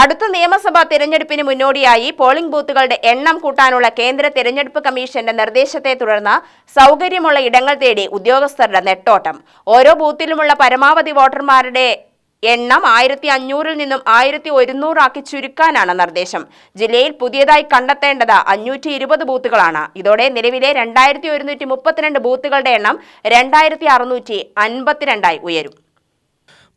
അടുത്ത നിയമസഭാ തിരഞ്ഞെടുപ്പിന് മുന്നോടിയായി പോളിംഗ് ബൂത്തുകളുടെ എണ്ണം കൂട്ടാനുള്ള കേന്ദ്ര തിരഞ്ഞെടുപ്പ് കമ്മീഷന്റെ നിർദ്ദേശത്തെ തുടർന്ന് സൗകര്യമുള്ള ഇടങ്ങൾ തേടി ഉദ്യോഗസ്ഥരുടെ നെട്ടോട്ടം. ഓരോ ബൂത്തിലുമുള്ള പരമാവധി വോട്ടർമാരുടെ എണ്ണം ആയിരത്തി അഞ്ഞൂറിൽ നിന്നും ആയിരത്തി ഒരുന്നൂറാക്കി ചുരുക്കാനാണ് നിർദ്ദേശം. ജില്ലയിൽ പുതിയതായി കണ്ടെത്തേണ്ടത് അഞ്ഞൂറ്റി ഇരുപത് ബൂത്തുകളാണ്. ഇതോടെ നിലവിലെ രണ്ടായിരത്തി ഒരുന്നൂറ്റി മുപ്പത്തിരണ്ട് ബൂത്തുകളുടെ എണ്ണം രണ്ടായിരത്തി അറുന്നൂറ്റി അൻപത്തിരണ്ടായി ഉയരും.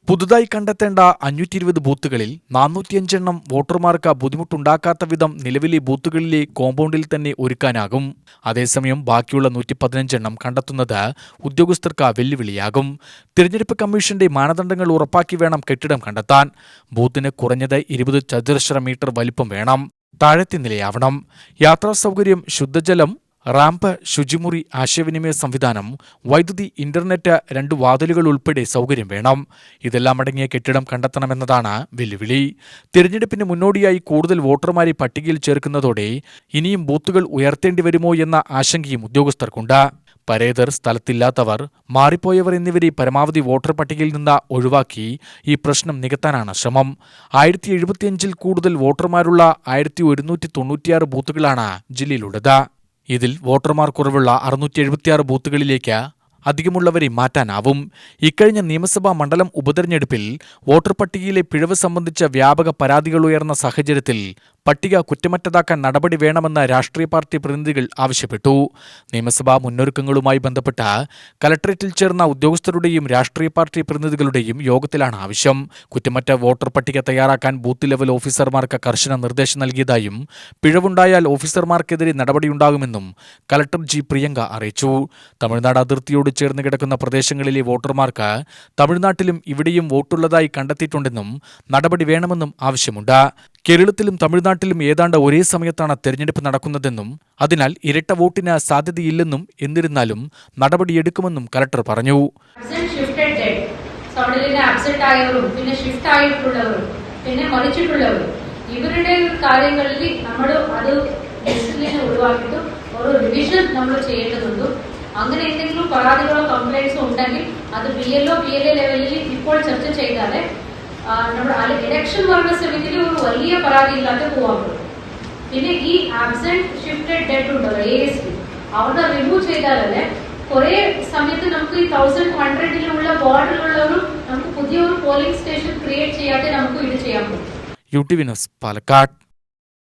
പുതുതായി കണ്ടെത്തേണ്ട അഞ്ഞൂറ്റി ഇരുപത് ബൂത്തുകളിൽ നാനൂറ്റിയഞ്ചെണ്ണം വോട്ടർമാർക്ക് ബുദ്ധിമുട്ടുണ്ടാക്കാത്ത വിധം നിലവിലെ ബൂത്തുകളിലെ കോമ്പൗണ്ടിൽ തന്നെ ഒരുക്കാനാകും. അതേസമയം ബാക്കിയുള്ള നൂറ്റി പതിനഞ്ചെണ്ണം കണ്ടെത്തുന്നത് ഉദ്യോഗസ്ഥർക്ക് വെല്ലുവിളിയാകും. തിരഞ്ഞെടുപ്പ് കമ്മീഷന്റെ മാനദണ്ഡങ്ങൾ ഉറപ്പാക്കി വേണം കെട്ടിടം കണ്ടെത്താൻ. ബൂത്തിന് കുറഞ്ഞത് ഇരുപത് ചതുരശ്ര മീറ്റർ വലിപ്പം വേണം. താഴത്തെ നിലയാവണം. യാത്രാ സൗകര്യം ശുദ്ധജലം റാമ്പ് ശുചിമുറി ആശയവിനിമയ സംവിധാനം വൈദ്യുതി ഇന്റർനെറ്റ് രണ്ട് വാതിലുകൾ ഉൾപ്പെടെ സൗകര്യം വേണം. ഇതെല്ലാം അടങ്ങിയ കെട്ടിടം കണ്ടെത്തണമെന്നതാണ് വെല്ലുവിളി. തിരഞ്ഞെടുപ്പിന് മുന്നോടിയായി കൂടുതൽ വോട്ടർമാരെ പട്ടികയിൽ ചേർക്കുന്നതോടെ ഇനിയും ബൂത്തുകൾ ഉയർത്തേണ്ടി വരുമോ എന്ന ആശങ്കയും ഉദ്യോഗസ്ഥർക്കുണ്ട്. പരേതർ സ്ഥലത്തില്ലാത്തവർ മാറിപ്പോയവർ എന്നിവരെ പരമാവധി വോട്ടർ പട്ടികയിൽ നിന്ന് ഒഴിവാക്കി ഈ പ്രശ്നം നികത്താനാണ് ശ്രമം. ആയിരത്തി എഴുപത്തിയഞ്ചിൽ കൂടുതൽ വോട്ടർമാരുള്ള ആയിരത്തി ഒരുന്നൂറ്റി തൊണ്ണൂറ്റിയാറ് ബൂത്തുകളാണ് ജില്ലയിലുള്ളത്. ഇതിൽ വോട്ടർമാർ കുറവുള്ള അറുന്നൂറ്റി എഴുപത്തിയാറ് ബൂത്തുകളിലേക്ക് അധികമുള്ളവരെ മാറ്റാനാവും. ഇക്കഴിഞ്ഞ നിയമസഭാ മണ്ഡലം ഉപതെരഞ്ഞെടുപ്പിൽ വോട്ടർ പട്ടികയിലെ പിഴവ് സംബന്ധിച്ച വ്യാപക പരാതികൾ ഉയർന്ന സാഹചര്യത്തിൽ പട്ടിക കുറ്റമറ്റതാക്കാൻ നടപടി വേണമെന്ന് രാഷ്ട്രീയ പാർട്ടി പ്രതിനിധികൾ ആവശ്യപ്പെട്ടു. നിയമസഭാ മുന്നൊരുക്കങ്ങളുമായി ബന്ധപ്പെട്ട കലക്ടറേറ്റിൽ ചേർന്ന ഉദ്യോഗസ്ഥരുടെയും രാഷ്ട്രീയ പാർട്ടി പ്രതിനിധികളുടെയും യോഗത്തിലാണ് ആവശ്യം. കുറ്റമറ്റ വോട്ടർ പട്ടിക തയ്യാറാക്കാൻ ബൂത്ത് ലെവൽ ഓഫീസർമാർക്ക് കർശന നിർദ്ദേശം നൽകിയതായും പിഴവുണ്ടായാൽ ഓഫീസർമാർക്കെതിരെ നടപടിയുണ്ടാകുമെന്നും കലക്ടർ ജി പ്രിയങ്ക അറിയിച്ചു. തമിഴ്നാട് അതിർത്തിയോട് ചേർന്ന് കിടക്കുന്ന പ്രദേശങ്ങളിലെ വോട്ടർമാർക്ക് തമിഴ്നാട്ടിലും ഇവിടെയും വോട്ടുള്ളതായി കണ്ടെത്തിയിട്ടുണ്ടെന്നും നടപടി വേണമെന്നും ആവശ്യമുണ്ട്. കേരളത്തിലും തമിഴ്നാട്ടിലും ഏതാണ്ട് ഒരേ സമയത്താണ് തെരഞ്ഞെടുപ്പ് നടക്കുന്നതെന്നും അതിനാൽ ഇരട്ട വോട്ടിന് സാധ്യതയില്ലെന്നും എന്നിരുന്നാലും നടപടിയെടുക്കുമെന്നും കലക്ടർ പറഞ്ഞു. പിന്നെ ഇവരുടെ കാര്യങ്ങളിൽ നമ്മൾ അത് നിന്ന് ഒഴിവാക്കിയിട്ട് റിവിഷൻ നമ്മൾ ചെയ്യേണ്ടതുണ്ട്. അങ്ങനെ എന്തെങ്കിലും പരാതികളോ കംപ്ലൈൻസോ ഉണ്ടെങ്കിൽ അത് B L O B L A ലെവലിൽ ഇപ്പോൾ ചർച്ച ചെയ്താലേ നമ്മുടെ ഇലക്ഷൻ വരുന്ന സമയത്തിൽ ഒരു വലിയ പരാതി ഇല്ലാതെ പറ്റും. പിന്നെ ഈ ആബ്സെന്റ് ഷിഫ്റ്റഡ് ഡെഡ് ഉണ്ടല്ലോ എ എസ് പി അവിടെ റിമൂവ് ചെയ്താലല്ലേ കുറെ സമയത്ത് നമുക്ക് ഈ തൗസൻഡ് ഹൺഡ്രഡിലുള്ള വാർഡിലുള്ളവരും നമുക്ക് പുതിയൊരു പോളിംഗ് സ്റ്റേഷൻ ക്രിയേറ്റ് ചെയ്യാതെ നമുക്ക് ഇത് ചെയ്യാൻ പറ്റും. U T V news Palakkad.